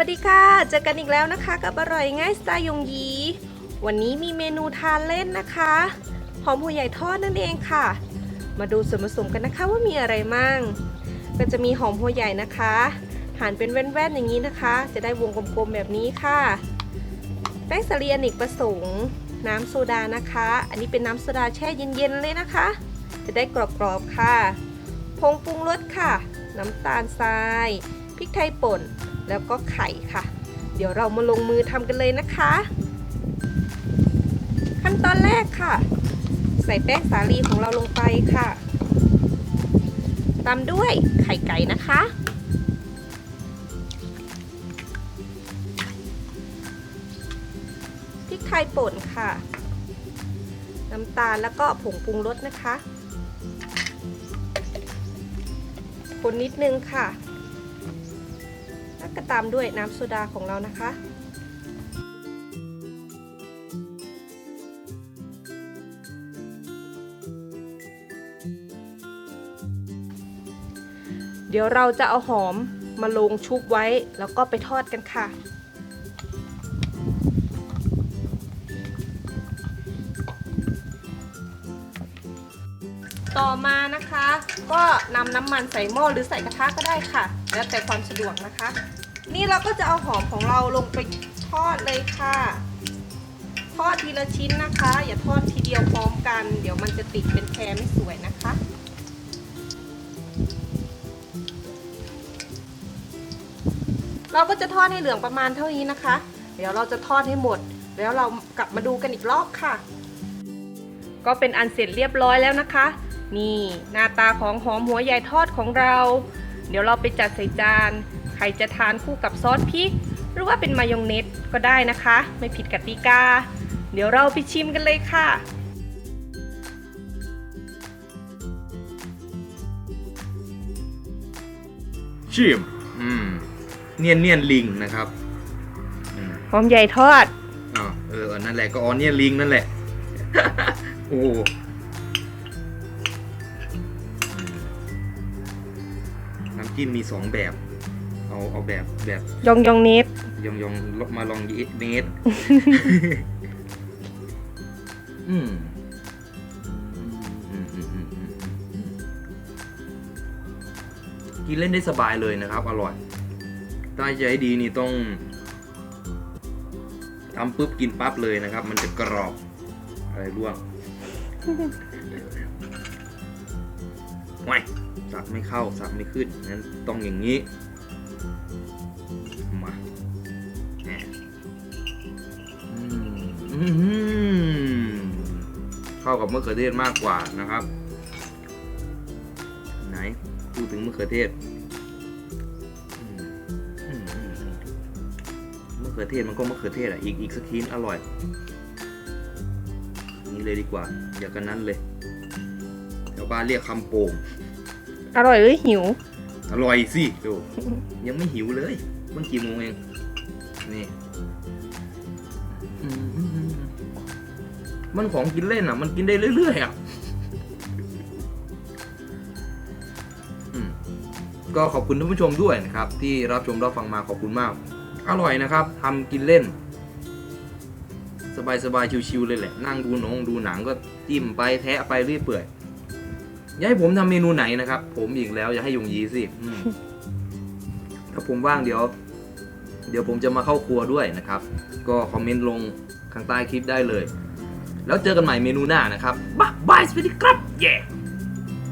วัสดีค่ะ เจอกันอีกแล้วนะคะ กับอร่อยง่ายสไตล์ยงยี วันนี้มีเมนูทานเล่นนะคะ หอมหัวใหญ่ทอดนั่นเองค่ะ มาดูส่วนผสมกันนะคะว่ามีอะไรมั่ง ก็จะมีหอมหัวใหญ่นะคะ หั่นเป็นแว่นๆอย่างนี้นะคะ จะได้วงกลมๆแบบนี้ค่ะ แป้งสาลีอเนกประสงค์ น้ำโซดานะคะ อันนี้เป็นน้ำโซดาแช่เย็นๆเลยนะคะ จะได้กรอบๆค่ะ ผงปรุงรสค่ะ น้ำตาลทราย พริกไทยป่น แล้วก็ไข่ค่ะ เดี๋ยวเรามาลงมือทำกันเลยนะคะ ขั้นตอนแรกค่ะ ใส่แป้งสาลีของเราลงไปค่ะตามด้วยไข่ไก่นะคะ พริกไทยป่นค่ะ น้ำตาลแล้วก็ผงปรุงรสนะคะ คนนิดนึงค่ะ แล้วก็ตามด้วยน้ำโซดาของเรานะคะ เดี๋ยวเราจะเอาหอมมาลงชุบไว้แล้วก็ไปทอดกันค่ะต่อมานะคะ ก็นำน้ำมันใส่หม้อหรือใส่กระทะก็ได้ค่ะ แล้วแต่ความสะดวกนะคะ นี่เราก็จะเอาหอมของเราลงไปทอดเลยค่ะ ทอดทีละชิ้นนะคะ อย่าทอดทีเดียวพร้อมกัน เดี๋ยวมันจะติดเป็นแพรไม่สวยนะคะเราก็จะทอดให้เหลืองประมาณเท่านี้นะคะ เดี๋ยวเราจะทอดให้หมด แล้วเรากลับมาดูกันอีกรอบค่ะ ก็เป็นอันเสร็จเรียบร้อยแล้วนะคะ นี่หน้าตาของหอมหัวใหญ่ทอดของเรา เดี๋ยวเราไปจัดใส่จาน ใครจะทานคู่กับซอสพริก หรือว่าเป็นมายองเนสก็ได้นะคะ ไม่ผิดกติกา เดี๋ยวเราไปชิมกันเลยค่ะชิมอืมเนียนเนียนลิงนะครับอืมหอมใหญ่ทอดอ๋อเออเออนั่นแหละก็ออนเนียนลิงนั่นแหละ โอ้โหอื น้ำจิ้มมีสองแบบ เอาเอาแบบแบบยองยองเนสยองยองมาลองยีเนสอืมอืมอืมอืมอืมอืมกินเล่นได้สบายเลยนะครับ อร่อยถ้าจะให้ดีนี่ต้องทำปุ๊บกินปั๊บเลยนะครับ มันจะกรอบอะไรร่วง ไม่สับไม่เข้าสับไม่ขึ้นงั้นต้องอย่างนี้ มาแหมอืมอื้อหือเข้ากับมะเขือเทศมากกว่านะครับ ไหนพูดถึงมะเขือเทศมอืมอืมอืมมะเขือเทศมันก็มะเขือเทศอะอีกอีกสักทีนอร่อย นี่เลยดีกว่า อย่ากันนั้นเลย แถวบ้านเรียกคำโป่งอร่อยหรือหิว อร่อยสิดูยังไม่หิวเลยมันกี่โมงเอง นี่อืมมันของกินเล่นอะ มันกินได้เรื่อยๆอะอืมก็ขอบคุณท่านผู้ชมด้วยนะครับ ที่รับชมรับฟังมาขอบคุณมาก อร่อยนะครับทำกินเล่น สบายๆชิวๆเลยแหละ นั่งดูหนงดูหนังก็จิ้มไปแทะไปเรื่อยเปื่อย อยากให้ผมทำเมนูไหนนะครับ ผมอีกแล้วอย่าให้ยงยีสิถ้าผมว่างเดี๋ยว เดี๋ยวผมจะมาเข้าครัวด้วยนะครับ ก็คอมเมนต์ลงข้างใต้คลิปได้เลย แล้วเจอกันใหม่เมนูหน้านะครับบ๊ายบายสวัสดีครับ เย้